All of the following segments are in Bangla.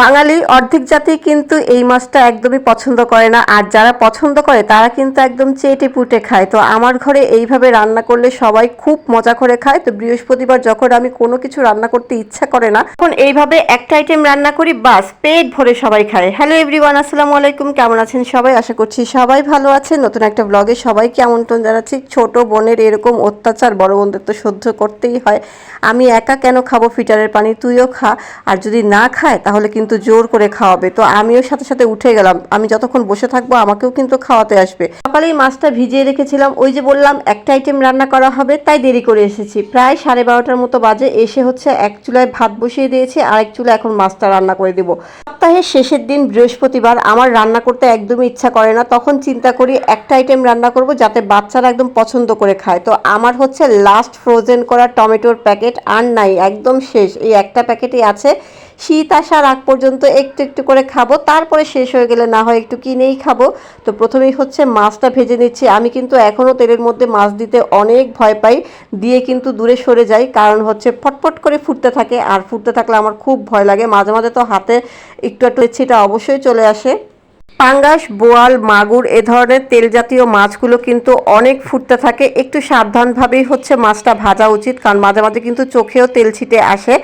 বাঙালি অর্ধেক জাতি কিন্তু এই মাছটা একদমই পছন্দ করে না। আর যারা পছন্দ করে, তারা কিন্তু একদম চেটে পুটে খায়। তো আমার ঘরে এইভাবে রান্না করলে সবাই খুব মজা করে খায়। তো বৃহস্পতিবার যখন আমি কোনো কিছু রান্না করতে ইচ্ছা করে না, তখন এইভাবে একটা আইটেম রান্না করি, বাস পেট ভরে সবাই খায়। হ্যালো এভরিওয়ান আসসালামু আলাইকুম। কেমন আছেন সবাই? আশা করছি সবাই ভালো আছেন। নতুন একটা ব্লগে সবাইকে আমন্ত্রণ জানাচ্ছি। ছোট বোনের এরকম অত্যাচার বড় বোনদের তো সহ্য করতেই হয়। আমি একা কেন খাব ফিটারের পানি? তুইও খা। আর যদি না খায়, তাহলে কিন্তু জোর করে খাওয়াবে। তো আমিও সাথে সাথে উঠে গেলাম। আমি যতক্ষণ বসে থাকব, আমাকেও কিন্তু খাওয়াতে আসবে। সকালেই মাছটা ভিজিয়ে রেখেছিলাম। ওই যে বললাম, একটা আইটেম রান্না করা হবে, তাই দেরি করে এসেছি। প্রায় সাড়ে বারোটার মতো বাজে, এসে হচ্ছে এক চুলায় ভাত বসিয়ে দিয়েছি আর এক চুলা এখন মাছটা রান্না করে দেবো। সপ্তাহের শেষের দিন, বৃহস্পতিবার, আমার রান্না করতে একদমই ইচ্ছা করে না। তখন চিন্তা করি, একটা আইটেম রান্না করব, যাতে বাচ্চারা একদম পছন্দ করে খায়। তো আমার হচ্ছে লাস্ট ফ্রোজেন করা টমেটোর প্যাকেট আর নাই, একদম শেষ। এই একটা প্যাকেটই আছে। শীত আসার আগ পর্যন্ত একটু একটু করে খাব, তারপরে শেষ হয়ে গেলে না হয় একটু কিনেই খাব। তো প্রথমেই হচ্ছে মাছটা ভেজে নিচ্ছি। আমি কিন্তু এখনও তেলের মধ্যে মাছ দিতে অনেক ভয় পাই, দিয়ে কিন্তু দূরে সরে যাই। কারণ হচ্ছে ফটফট করে ফুটতে থাকে, আর ফুটতে থাকলে আমার খুব ভয় লাগে। মাঝে মাঝে তো হাতে একটু একটু ছিটা অবশ্যই চলে আসে। পাঙ্গাস, বোয়াল, মাগুর এ ধরনের তেল জাতীয় মাছগুলো কিন্তু অনেক ফুটতে থাকে। একটু সাবধানভাবেই হচ্ছে মাছটা ভাজা উচিত, কারণ মাঝে মাঝে কিন্তু চোখেও তেল ছিটে আসে।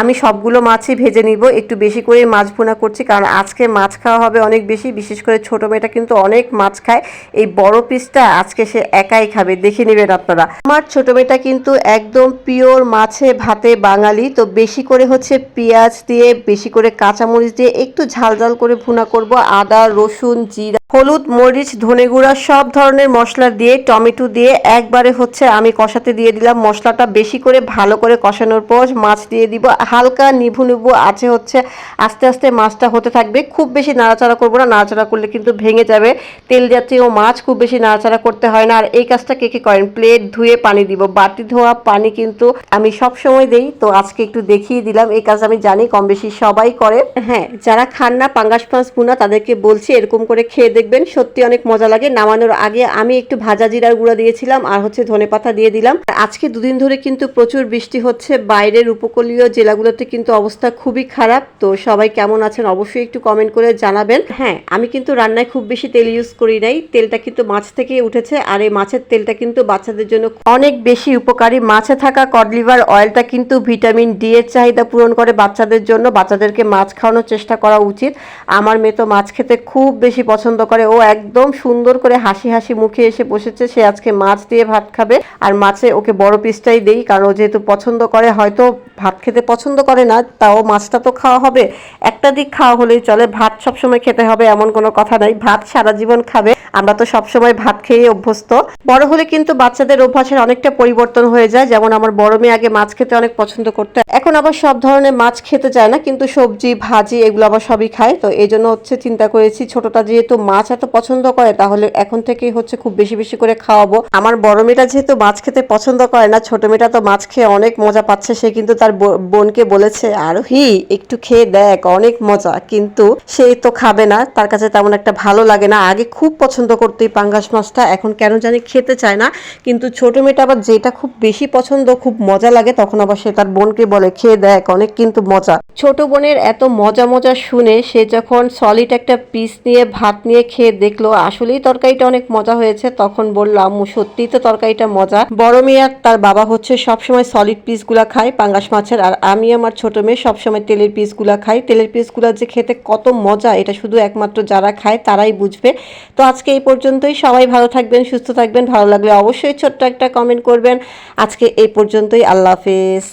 আমি সবগুলো মাছই ভেজে নিব, একটু বেশি করে মাছ ভুনা করছি, কারণ আজকে মাছ খাওয়া হবে অনেক বেশি, বিশেষ করে ছোটো মেয়েটা কিন্তু অনেক মাছ খায়। এই বড় পিসটা আজকে সে একাই খাবে, দেখে নেবেন আপনারা। আমার ছোটো মেয়েটা কিন্তু একদম পিওর মাছে ভাতে বাঙালি, তো বেশি করে হচ্ছে পেঁয়াজ দিয়ে, বেশি করে কাঁচামরিচ দিয়ে একটু ঝাল ঝাল করে ভুনা করব, আদা রসুন জিরা হলুদ, মরিচ ধনে গুঁড়া সব ধরনের মশলা দিয়ে, টমেটো দিয়ে একবারে হচ্ছে আমি কষাতে দিয়ে দিলাম। মশলাটা বেশি করে ভালো করে কষানোর পর মাছ দিয়ে দিব। হালকা নিভু নিভু আছে হচ্ছে, আস্তে আস্তে মাছটা হতে থাকবে। খুব বেশি নাড়াচাড়া করব না, নাড়াচাড়া করলে কিন্তু ভেঙে যাবে। তেল জাতীয় মাছ খুব বেশি নাড়াচাড়া করতে হয় না। আর এই কাজটা কে কে করেন? প্লেট ধুয়ে পানি দিব। বাটি ধোয়া পানি কিন্তু আমি সব সময় দেই। তো আজকে একটু দেখিয়ে দিলাম। এই কাজ আমি জানি কম বেশি সবাই করে। হ্যাঁ যারা খান না, পাঙ্গাস মাছ ভুনা তাদেরকে বলছি এরকম করে খেয়ে দেখবেন, সত্যি অনেক মজা লাগে। নামানোর আগে আমি একটু ভাজা জিরার গুঁড়া দিয়েছিলাম আর হচ্ছে ধনে পাতা দিয়ে দিলাম। আজকে দুদিন ধরে কিন্তু প্রচুর বৃষ্টি হচ্ছে। বাইরের উপকূলীয় জেলাগুলোতে কিন্তু অবস্থা খুবই খারাপ। তো সবাই কেমন আছেন অবশ্যই একটু কমেন্ট করে জানাবেন। হ্যাঁ আমি কিন্তু রান্নায় খুব বেশি তেল ইউজ করি নাই। তেলটা কিন্তু মাছ থেকে উঠেছে আর এই মাছের তেলটা কিন্তু বাচ্চাদের জন্য অনেক বেশি উপকারী। মাছে থাকা কডলিভার অয়েলটা কিন্তু ভিটামিন ডি এর চাহিদা পূরণ করে বাচ্চাদের জন্য। বাচ্চাদেরকে মাছ খাওয়ানোর চেষ্টা করা উচিত। আমার মেয়ে তো মাছ খেতে খুব বেশি পছন্দ করে ও একদম সুন্দর করে হাসি হাসি মুখে এসে বসেছে। সে আজকে মাছ দিয়ে ভাত খাবে আর মাছে ওকে বড় পিসটাই দেই, কারণ ও যেহেতু পছন্দ করে, হয়তো ভাত খেতে পছন্দ করে না, তাও মাছটা তো খাওয়া হবে। একটা দিক খাওয়া হলেই চলে, ভাত সবসময় খেতে হবে এমন কোনো কথা নাই। ভাত সারা জীবন খাবে, আমরা তো সবসময় ভাত খেয়ে অভ্যস্ত। বড় হলে কিন্তু বাচ্চাদের অভ্যাসের অনেকটা পরিবর্তন হয়ে যায়, যেমন আমার বড় মেয়ে আগে মাছ খেতে অনেক পছন্দ করতে, এখন আবার সব ধরনের মাছ খেতে চায় না, কিন্তু সবজি, ভাজি, এগুলো আবার সবই খায়। তো এই হচ্ছে চিন্তা করেছি, ছোটটা যেহেতু মাছ এত পছন্দ করে, তাহলে এখন থেকেই হচ্ছে খুব বেশি বেশি করে খাওয়াবো। আমার বড় মেয়েটা যেহেতু মাছ খেতে পছন্দ করে না, ছোট মেয়েটা তো মাছ খেয়ে অনেক মজা পাচ্ছে, সে কিন্তু তার বোনকে বলেছে আর হি একটু খেয়ে দেখ, অনেক মজা। কিন্তু সে তো খাবে না, তার কাছে তেমন একটা ভালো লাগে না। আগে খুব পছন্দ করতো এই পাঙ্গাস মাছটা, এখন কেন জানি খেতে চায় না। কিন্তু ছোট মেয়েটা আবার যেটা খুব বেশি পছন্দ, খুব মজা লাগে, তখন আবার সে তার বোনকে বলে, খেয়ে দেখ, অনেক কিন্তু মজা। ছোট বোনের এত মজা মজা শুনে সে যখন সলিড একটা পিস নিয়ে ভাত নিয়ে খেয়ে দেখল আসলেই তরকারিটা অনেক মজা হয়েছে। তখন বললাম সত্যিই তো তরকারিটা মজা। বড় মেয়ে আর তার বাবা হচ্ছে সবসময় সলিড পিসগুলা খায় পাঙ্গাস মাছের আর আমি আমার ছোট মেয়ে সবসময় তেলের পিসগুলা খাই। তেলের পিসগুলা যে খেতে কত মজা এটা শুধু একমাত্র যারা খায় তারাই বুঝবে। তো আজকে এই পর্যন্তই। সবাই ভালো থাকবেন সুস্থ থাকবেন। ভালো লাগলে অবশ্যই ছোট্ট একটা কমেন্ট করবেন। আজকে এই পর্যন্তই। আল্লাহ হাফেজ।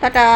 টাটা।